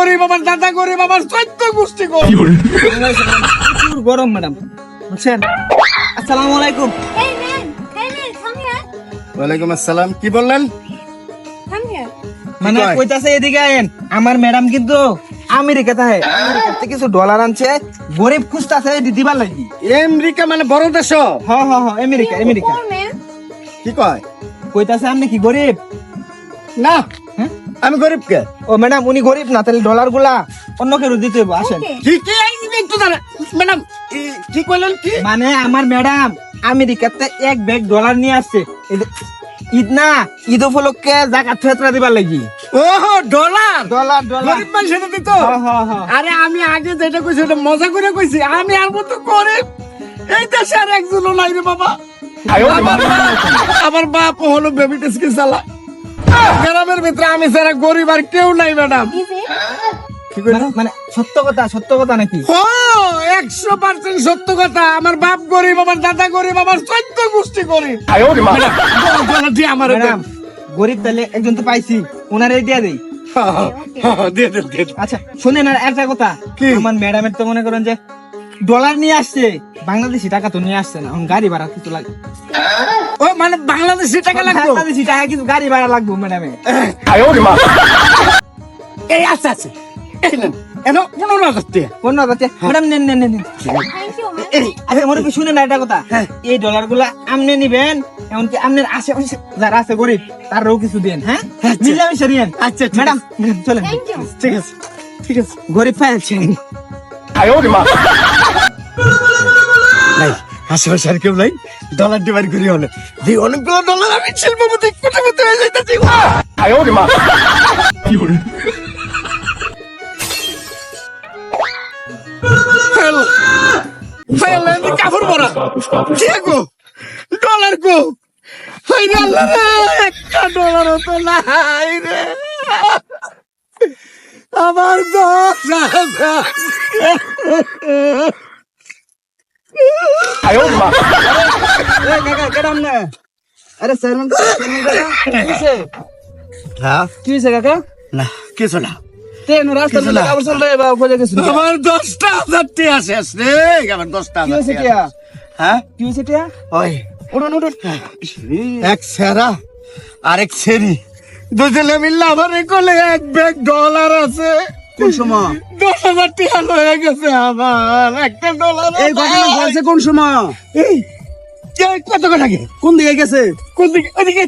গরিব আমার দাদা গরিব আমার চৈত্য গোষ্ঠী গরিব। গরম ম্যাডাম। বুঝছেন? আসসালামু আলাইকুম। Hey man, hey man, come here. ওয়ালাইকুম আসসালাম। কি বললেন? মানে কইতাছে এদিকে আইন আমার ম্যাডাম কিন্তু আমেরিকা তাহে আমেরিকাতে কিছু ডলার আনছে গরিব খুঁজতাছে দি- দিবার লাগি। আমেরিকা মানে বড় দেশ। হ হ হ আমেরিকা আমেরিকা। কি কয়? কইতাছে আপনি কি গরিব? না? আমি গরিব কে? ও ম্যাডাম উনি গরিব না তাহলে ডলারগুলা অন্য কেউ দিতে আসেন। একটু ম্যাডাম কি কইলেন কি? মানে আমার ম্যাডাম আমেরিকাতে এক ব্যাগ ডলার নিয়ে আসছে। ঈদ না ঈদ উপলক্ষে জাকাত ফেতরা দিবার লাগি। ওহো ডলার ডলার ডলার গরিব মানুষ এটা দিত? হ হ হ। আরে আমি আগে যেটা কইছি ওটা মজা করে কইছি। আমি আর মতো গরিব। এই দেশে আর একজনও নাই রে বাবা। আমার বাপ- আমার বাপ হলো বেবি টেস্কি চালা। গ্রামের ভিতরে আমি ছাড়া গরিব আর কেউ নাই ম্যাডাম। মানে- সত্য কথা সত্য কথা নাকি? ও একশো পার্সেন্ট সত্য কথা। আমার বাপ গরিব আমার দাদা গরিব আমার চৈত্য গোষ্ঠী গরিব। আমার গরিব তাহলে একজন তো পাইছি ওনারে দিয়া দেই। আচ্ছা শুনেন আর একটা কথা। কি? আমার ম্যাডামের তো মনে করেন যে ডলার নিয়ে আসছে বাংলাদেশি টাকা তো নিয়ে আসছে না এখন গাড়ি ভাড়া কিছু লাগবে ও মানে বাংলাদেশি টাকা লাগতো বাংলাদেশি টাকা কিছু গাড়ি ভাড়া লাগবে ম্যাডামে এই এন পনেরো হাজার টাকা ম্যাডাম নেন নেন নেন আচ্ছা মনে কি শুনেন না একটা কথা। হ্যাঁ। এই ডলারগুলা আমনে নিবেন এমনকি আপনার আশেপাশে যারা আছে গরিব তারও কিছু দেন হ্যাঁ? আচ্ছা। মিলামিশা দিয়েন আচ্ছা, ম্যাডাম ম্যাডাম চলেন। ঠিক আছে। ঠিক আছে। গরিব পাইছেন। নাই আশেপাশে আর কেউ নাই। ডলার ডিভাইড করি হলে। যে অনেকগুলো ডলার আমি শিল্পপতি কোটিপতি হয়ে যাইতেছি। কাপড় পরা। কে গো ডলার গো। হাই রে আল্লাহ রে একটা ডলার তো নাই রে। আমার দশ কাকা কেডাম না? আরে হ্যাঁ? কাকা? না কিছু না। তেন রাস্তার কিছু মধ্যে না। কাপড় চল রে বা খোঁজা গেছিল। আমার দশটা হাজার টিয়া শেষ রে আমার দশটা কি হাজার হয়েছে টিয়া টিয়া? হ্যাঁ? কি হয়েছে টিয়া? ওই। উঠুন উঠুন এক সেরা আরেক সেরি। দুজনে মিললে আমার কোলে এক ব্যাগ ডলার আছে। কোন সময়? দশ হাজার টিয়া গেছে আমার একটা ডলার এই ঘটনা ঘটছে কোন সময়? কত কথা কোন দিকে গেছে? কোন দিকে? ওদিকে